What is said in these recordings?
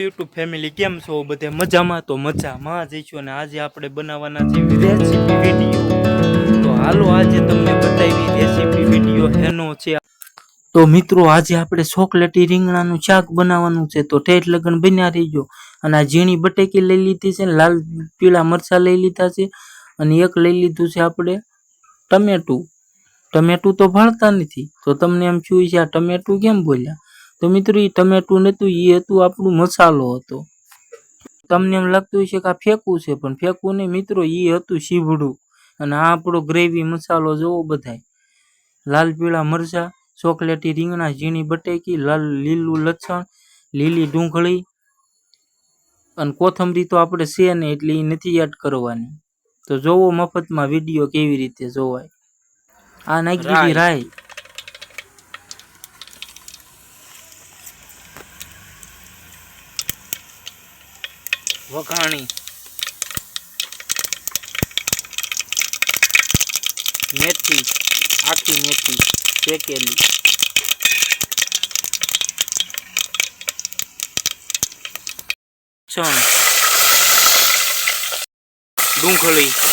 YouTube family કેમ છો? બધે મજામાં? તો મજામાં જઈશું અને આજે આપણે બનાવવાના છે રેસીપી વીડિયો તો હાલો, આજે તમને બતાવી રેસીપી વીડિયો હેનો છે. તો મિત્રો, આજે આપણે ચોકલેટી રીંગણાનું શાક બનાવવાનું છે. તો ઠેઠ લગન બન્યા રહીજો. અને આ ઝીણી બટેકી લઈ લીધી છે, લાલ પીળા મરચાં લઈ લીધા છે અને એક લઈ લીધું છે આપણે ટમેટું. ટમેટું તો ભણતા નથી. તો તમને એમ શું છે, આ ટમેટું કેમ બોલ્યા? તો મિત્રો એ ટમેટું નતું એ હતું આપણું મસાલો હતો. તમને એમ લાગતું હશે કે આ ફેંકવું છે પણ ફેંકવું નહીં મિત્રો એ હતું શીભડું અને આ આપણો ગ્રેવી મસાલો જોવો બધાય. લાલ પીળા મરચાં ચોકલેટી રીંગણા ઝીણી બટેકી લાલ લીલું લસણ લીલી ડુંગળી. અને કોથમરી તો આપણે છે ને એટલે એ નથી યાદ કરવાની. તો જોવો મફતમાં વીડિયો કેવી રીતે જોવાય. આ નાખી દીધી વઘાણી. મેથી આખી મેથી શેકેલી. ચણ. ડુંગળી.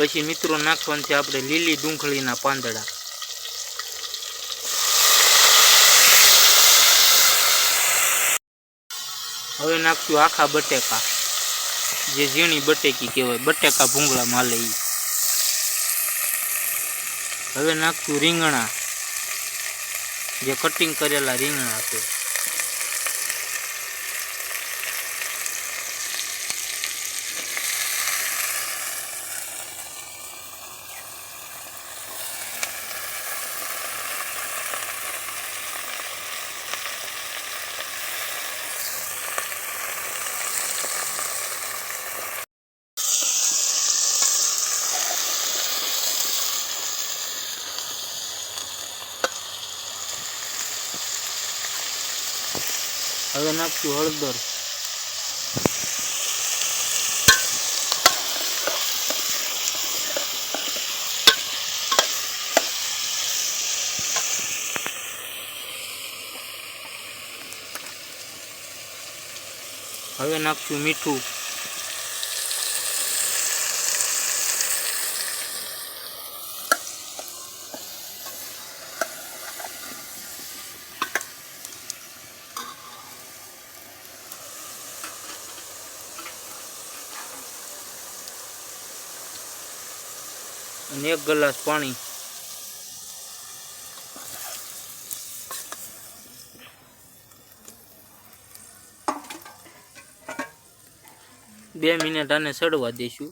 પછી મિત્રો નાખવાનું છે આપણે લીલી ડુંગળીના પાંદડા. હવે નાખશું આખા બટેકા, જે ઝીણી બટેકી કહેવાય, બટેકા ભૂંગળા માલે હવે નાખશું રીંગણા, જે કટિંગ કરેલા રીંગણા છે. હવે નાખશું હળદર. હવે નાખશું મીઠું. અને એક ગ્લાસ પાણી. બે મિનિટ આને સડવા દઈશું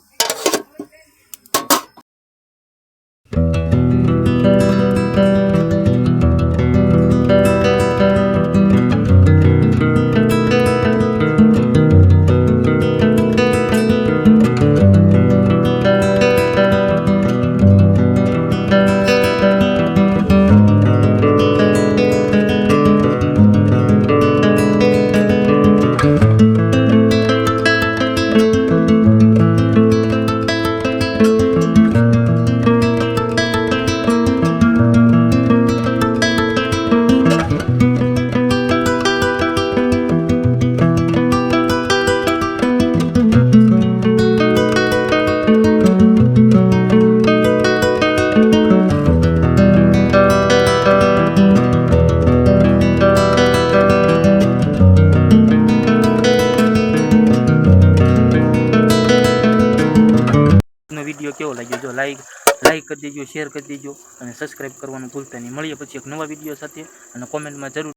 વીડિયો કેવો લાગ્યો? જો લાઈક લાઈક કરી દેજો શેર કરી દેજો અને સબસ્ક્રાઇબ કરવાનું ભૂલતા નહીં. મળીએ પછી એક નવા વીડિયો સાથે અને કોમેન્ટમાં જરૂર